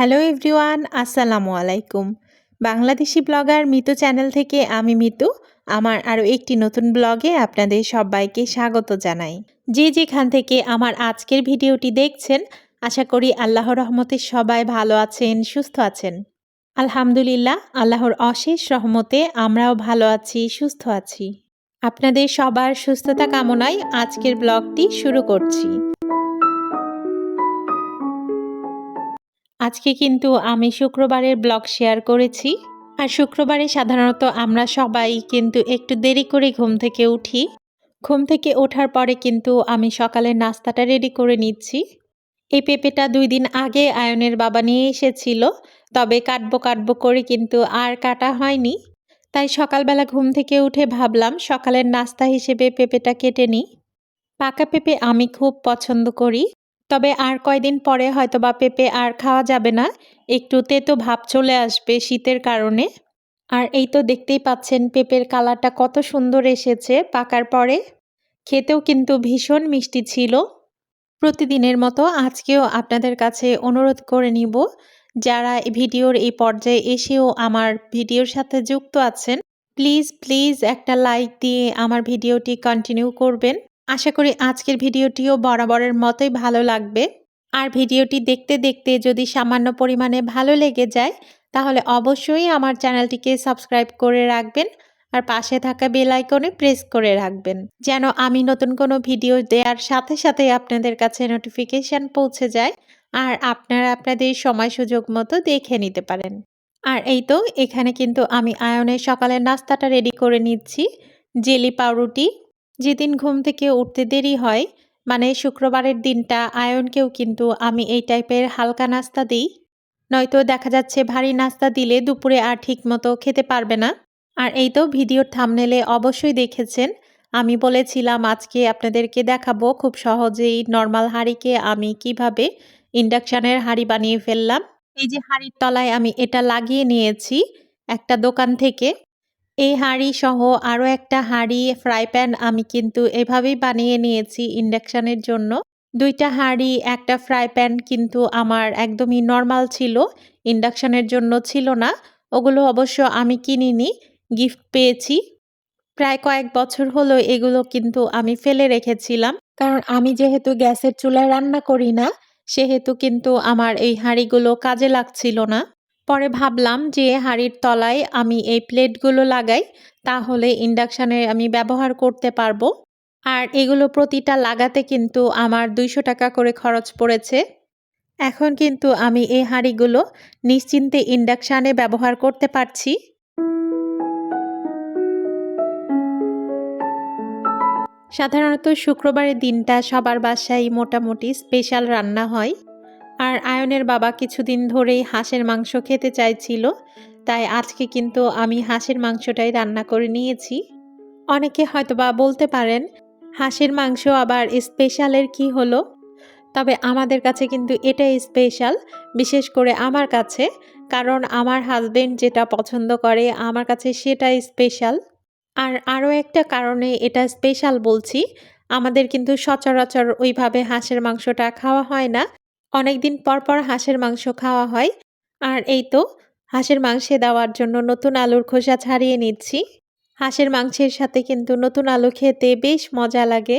Hello everyone আসসালামু আলাইকুম Bangladeshi blogger Mitu channel থেকে আমি মিতু, আমার আরও একটি নতুন ব্লগে আপনাদের সবাইকে স্বাগত জানাই। যে যেখান থেকে আমার আজকের ভিডিওটি দেখছেন, আশা করি আল্লাহর রহমতে সবাই ভালো আছেন, সুস্থ আছেন। আলহামদুলিল্লাহ, আল্লাহর অশেষ রহমতে আমরাও ভালো আছি, সুস্থ আছি। আপনাদের সবার সুস্থতা কামনায় আজকের ব্লগটি শুরু করছি। আজকে কিন্তু আমি শুক্রবারের ব্লগ শেয়ার করেছি। আর শুক্রবারে সাধারণত আমরা সবাই কিন্তু একটু দেরি করে ঘুম থেকে উঠি। ঘুম থেকে ওঠার পরে কিন্তু আমি সকালের নাস্তাটা রেডি করে নিচ্ছি। এই পেঁপেটা দুই দিন আগে আয়নের বাবা নিয়ে এসেছিল। তবে কাটবো কাটবো করে কিন্তু আর কাটা হয়নি। তাই সকালবেলা ঘুম থেকে উঠে ভাবলাম সকালের নাস্তা হিসেবে পেঁপেটা কেটে নিই। পাকা পেঁপে আমি খুব পছন্দ করি। তবে আর কয়দিন পরে হয়তো বা পেঁপে আর খাওয়া যাবে না একটু তেতো ভাব চলে আসবে শীতের কারণে। আর এই তো দেখতেই পাচ্ছেন পেঁপের কালারটা কত সুন্দর এসেছে পাকার পরে। খেতেও কিন্তু ভীষণ মিষ্টি ছিল। প্রতিদিনের মতো আজকেও আপনাদের কাছে অনুরোধ করে নিব, যারা ভিডিওর এই পর্যায়ে এসেও আমার ভিডিওর সাথে যুক্ত আছেন, প্লিজ প্লিজ একটা লাইক দিয়ে আমার ভিডিওটি কন্টিনিউ করবেন। আশা করি আজকের ভিডিওটিও বরাবরের মতোই ভালো লাগবে। আর ভিডিওটি দেখতে দেখতে যদি সামান্য পরিমাণে ভালো লেগে যায়, তাহলে অবশ্যই আমার চ্যানেলটিকে সাবস্ক্রাইব করে রাখবেন আর পাশে থাকা বেল আইকনে প্রেস করে রাখবেন, যেন আমি নতুন কোনো ভিডিও দেওয়ার সাথে সাথে আপনাদের কাছে নোটিফিকেশান পৌঁছে যায় আর আপনারা আপনাদের সময় সুযোগ মতো দেখে নিতে পারেন। আর এই তো, এখানে কিন্তু আমি আয়নের সকালের নাস্তাটা রেডি করে নিচ্ছি। জেলি পাউরুটি যেদিন ঘুম থেকে উঠতে দেরি হয় মানে শুক্রবারের দিনটা, আয়নকেও কিন্তু আমি এই টাইপের হালকা নাস্তা দিই। নয়তো দেখা যাচ্ছে ভারী নাস্তা দিলে দুপুরে আর ঠিক মতো খেতে পারবে না। আর এই তো ভিডিওর থামনেলে অবশ্যই দেখেছেন, আমি বলেছিলাম আজকে আপনাদেরকে দেখাবো খুব সহজেই নর্মাল হাঁড়িকে আমি কীভাবে ইন্ডাকশানের হাঁড়ি বানিয়ে ফেললাম। এই যে হাঁড়ির তলায় আমি এটা লাগিয়ে নিয়েছি, একটা দোকান থেকে। এই হাঁড়ি সহ আরও একটা হাঁড়ি ফ্রাই প্যান আমি কিন্তু এভাবেই বানিয়ে নিয়েছি ইন্ডাকশানের জন্য। দুইটা হাঁড়ি, একটা ফ্রাই প্যান কিন্তু আমার একদমই নর্মাল ছিল, ইন্ডাকশানের জন্য ছিল না। ওগুলো অবশ্য আমি কিনিনি গিফট পেয়েছি। প্রায় কয়েক বছর হলো এগুলো কিন্তু আমি ফেলে রেখেছিলাম। কারণ আমি যেহেতু গ্যাসের চুলায় রান্না করি না, সেহেতু কিন্তু আমার এই হাঁড়িগুলো কাজে লাগছিল না। পরে ভাবলাম যে হাঁড়ির তলায় আমি এই প্লেটগুলো লাগাই, তাহলে ইন্ডাকশানে আমি ব্যবহার করতে পারব। আর এগুলো প্রতিটা লাগাতে কিন্তু আমার দুইশো টাকা করে খরচ পড়েছে। এখন কিন্তু আমি এই হাঁড়িগুলো নিশ্চিন্তে ইন্ডাকশানে ব্যবহার করতে পারছি। সাধারণত শুক্রবারের দিনটা সবার বাসায় মোটামুটি স্পেশাল রান্না হয়। আর আয়নের বাবা কিছুদিন ধরেই হাঁসের মাংস খেতে চাইছিল, তাই আজকে কিন্তু আমি হাঁসের মাংসটাই রান্না করে নিয়েছি। অনেকে হয়তোবা বলতে পারেন, হাঁসের মাংস আবার স্পেশালের কি হলো? তবে আমাদের কাছে কিন্তু এটাই স্পেশাল, বিশেষ করে আমার কাছে, কারণ আমার হাজবেন্ড যেটা পছন্দ করে আমার কাছে সেটাই স্পেশাল। আর আরও একটা কারণে এটা স্পেশাল বলছি, আমাদের কিন্তু সচরাচর ওইভাবে হাঁসের মাংসটা খাওয়া হয় না অনেক দিন পর পর হাঁসের মাংস খাওয়া হয়। আর এই তো, হাঁসের মাংসে দেওয়ার জন্য নতুন আলুর খোসা ছাড়িয়ে নিচ্ছি। হাঁসের মাংসের সাথে কিন্তু নতুন আলু খেতে বেশ মজা লাগে।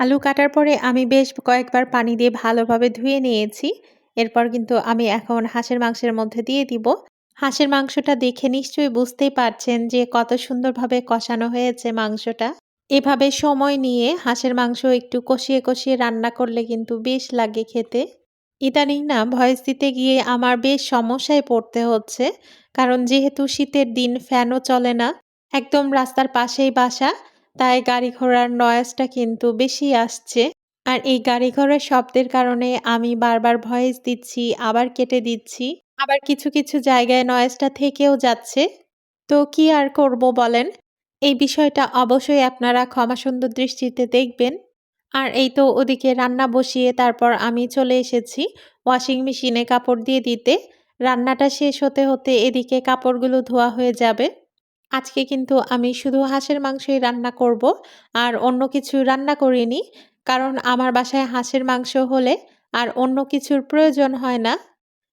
আলু কাটার পরে আমি বেশ কয়েকবার পানি দিয়ে ভালোভাবে ধুয়ে নিয়েছি। এরপর কিন্তু আমি এখন হাঁসের মাংসের মধ্যে দিয়ে দিব। হাঁসের মাংসটা দেখে নিশ্চয়ই বুঝতেই পারছেন যে কত সুন্দরভাবে কষানো হয়েছে মাংসটা। এভাবে সময় নিয়ে হাঁসের মাংস একটু কষিয়ে কষিয়ে রান্না করলে কিন্তু বেশ লাগে খেতে। ইদানিং না ভয়েস দিতে গিয়ে আমার বেশ সমস্যায় পড়তে হচ্ছে। কারণ যেহেতু শীতের দিন ফ্যানও চলে না, একদম রাস্তার পাশেই বাসা তাই গাড়ি ঘোড়ার নয়েজটা কিন্তু বেশি আসছে আর এই গাড়ি ঘোড়ার শব্দের কারণে আমি বারবার ভয়েস দিচ্ছি, আবার কেটে দিচ্ছি। আবার কিছু, কিছু জায়গায় নয়েজটা থেকেও যাচ্ছে। তো কি আর করব বলেন? এই বিষয়টা অবশ্যই আপনারা ক্ষমাসুন্দর দৃষ্টিতে দেখবেন। আর এই তো ওদিকে রান্না বসিয়ে তারপর আমি চলে এসেছি ওয়াশিং মেশিনে কাপড় দিয়ে দিতে। রান্নাটা শেষ হতে, হতে এদিকে কাপড়গুলো ধোয়া হয়ে যাবে। আজকে কিন্তু আমি শুধু হাঁসের মাংসই রান্না করব, আর অন্য কিছু রান্না করিনি। কারণ আমার বাসায় হাঁসের মাংস হলে আর অন্য কিছুর প্রয়োজন হয় না।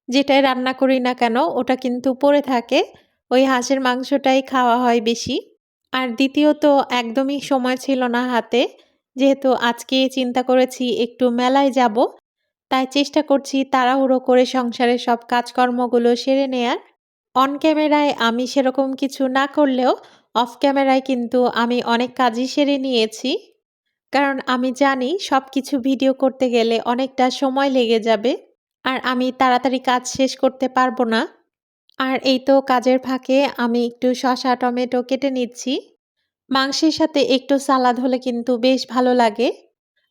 যেটাই রান্না করি না কেন, ওটা কিন্তু পড়ে থাকে। ওই হাঁসের মাংসটাই খাওয়া হয় বেশি। আর দ্বিতীয়ত, একদমই সময় ছিল না হাতে। যেহেতু আজকে চিন্তা করেছি একটু মেলায় যাব। তাই চেষ্টা করছি তাড়াহুড়ো করে সংসারের সব কাজকর্মগুলো সেরে নেয়ার। অন ক্যামেরায় আমি সেরকম কিছু না করলেও অফ ক্যামেরায় কিন্তু আমি অনেক কাজই সেরে নিয়েছি। কারণ আমি জানি সব কিছু ভিডিও করতে গেলে অনেকটা সময় লেগে যাবে। আর আমি তাড়াতাড়ি কাজ শেষ করতে পারব না। আর এই তো কাজের ফাঁকে আমি একটু শশা টমেটো কেটে নিচ্ছি। মাংসের সাথে একটু সালাদ হলে কিন্তু বেশ ভালো লাগে।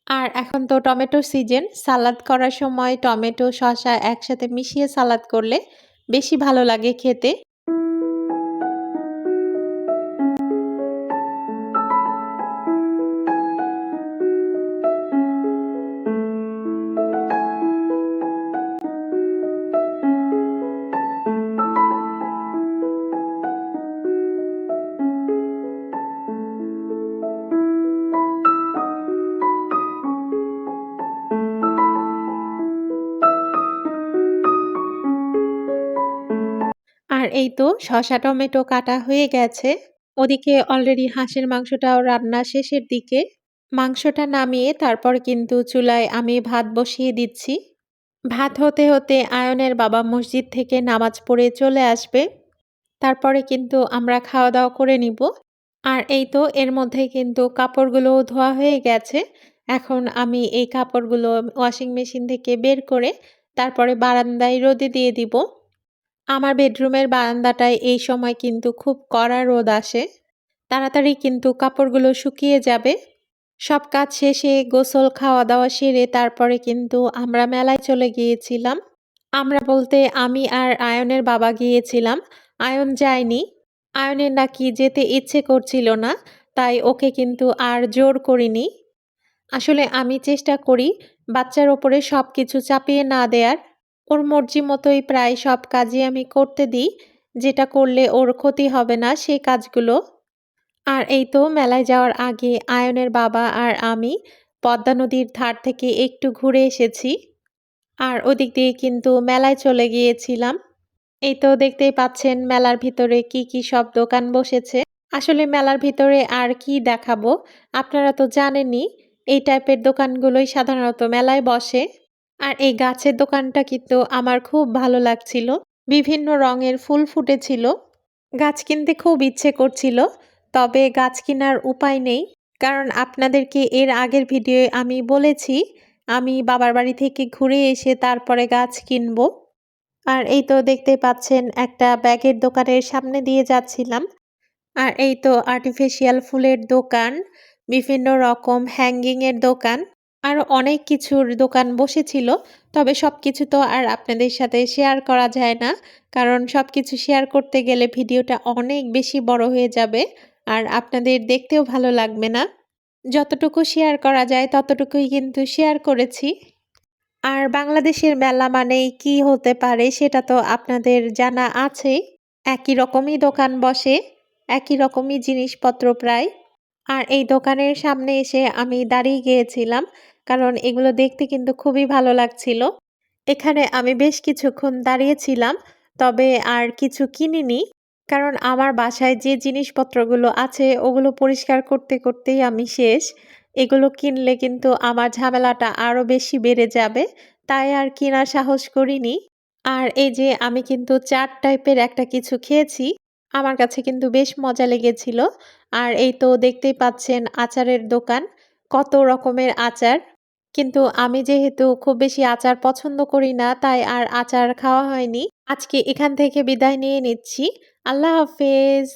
আর এখন তো টমেটোর সিজন, সালাদ করার সময় টমেটো শশা একসাথে মিশিয়ে সালাদ করলে বেশি ভালো লাগে খেতে। আর এই তো শসা টমেটো কাটা হয়ে গেছে। ওদিকে অলরেডি হাঁসের মাংসটাও রান্না শেষের দিকে। মাংসটা নামিয়ে তারপর কিন্তু চুলায় আমি ভাত বসিয়ে দিচ্ছি। ভাত হতে, হতে আয়নের বাবা মসজিদ থেকে নামাজ পড়ে চলে আসবে। তারপরে কিন্তু আমরা খাওয়া-দাওয়া করে নিব। আর এই তো এর মধ্যে কিন্তু কাপড়গুলোও ধোয়া হয়ে গেছে। এখন আমি এই কাপড়গুলো ওয়াশিং মেশিন থেকে বের করে তারপরে বারান্দায় রোদে দিয়ে দিব। আমার বেডরুমের বারান্দাটায় এই সময় কিন্তু খুব কড়া রোদ আসে। তাড়াতাড়ি কিন্তু কাপড়গুলো শুকিয়ে যাবে। সব কাজ শেষে গোসল, খাওয়া-দাওয়া সেরে তারপরে কিন্তু আমরা মেলায় চলে গিয়েছিলাম। আমরা বলতে আমি আর আয়নের বাবা গিয়েছিলাম। আয়ন যায়নি। আয়নের নাকি যেতে ইচ্ছে করছিল না। তাই ওকে কিন্তু আর জোর করিনি। আসলে আমি চেষ্টা করি বাচ্চার ওপরে সব কিছু চাপিয়ে না দেয়ার। ওর মর্জি মতোই প্রায় সব কাজই আমি করতে দিই। যেটা করলে ওর ক্ষতি হবে না সেই কাজগুলো। আর এই তো মেলায় যাওয়ার আগে আয়নের বাবা আর আমি পদ্মা নদীর ধার থেকে একটু ঘুরে এসেছি। আর ওদিক দিয়ে কিন্তু মেলায় চলে গিয়েছিলাম। এই তো দেখতেই পাচ্ছেন মেলার ভিতরে কি, কি সব দোকান বসেছে। আসলে মেলার ভিতরে আর কি দেখাবো? আপনারা তো জানেনই এই টাইপের দোকানগুলোই সাধারণত মেলায় বসে। আর এই গাছের দোকানটা কিন্তু আমার খুব ভালো লাগছিল। বিভিন্ন রঙের ফুল ফুটেছিল। গাছ কিনতে খুব ইচ্ছে করছিল। তবে গাছ কেনার উপায় নেই। কারণ আপনাদেরকে এর আগের ভিডিওয়ে আমি বলেছি আমি বাবার বাড়ি থেকে ঘুরে এসে তারপরে গাছ কিনব। আর এই তো দেখতে পাচ্ছেন একটা ব্যাগের দোকানের সামনে দিয়ে যাচ্ছিলাম। আর এই তো আর্টিফিশিয়াল ফুলের দোকান, বিভিন্ন রকম হ্যাঙ্গিংয়ের দোকান। আরও অনেক কিছুর দোকান বসেছিল, তবে সব কিছু তো আর আপনাদের সাথে শেয়ার করা যায় না। কারণ সব কিছু শেয়ার করতে গেলে ভিডিওটা অনেক বেশি বড় হয়ে যাবে, আর আপনাদের দেখতেও ভালো লাগবে না। যতটুকু শেয়ার করা যায় ততটুকুই কিন্তু শেয়ার করেছি। আর বাংলাদেশের মেলা মানেই কি হতে পারে সেটা তো আপনাদের জানা আছে। একই রকমই দোকান বসে, একই রকমই জিনিসপত্র প্রায়। আর এই দোকানের সামনে এসে আমি দাঁড়িয়ে গিয়েছিলাম, কারণ এগুলো দেখতে কিন্তু খুবই ভালো লাগছিল। এখানে আমি বেশ কিছুক্ষণ দাঁড়িয়েছিলাম, তবে আর কিছু কিনিনি, কারণ আমার বাসায় যে জিনিসপত্রগুলো আছে ওগুলো পরিষ্কার করতে করতেই আমি শেষ। এগুলো কিনলে কিন্তু আমার ঝামেলাটা আরও বেশি বেড়ে যাবে, তাই আর কেনার সাহস করিনি। আর এই যে আমি কিন্তু চার টাইপের একটা কিছু খেয়েছি আমার কাছে কিন্তু বেশ মজা লেগেছিল। আর এই তো দেখতেই পাচ্ছেন আচারের দোকান, কত রকমের আচার। কিন্তু আমি যেহেতু খুব বেশি আচার পছন্দ করি না, তাই আর আচার খাওয়া হয়নি। আজকে এখান থেকে বিদায় নিয়ে নিচ্ছি। আল্লাহ হাফেজ।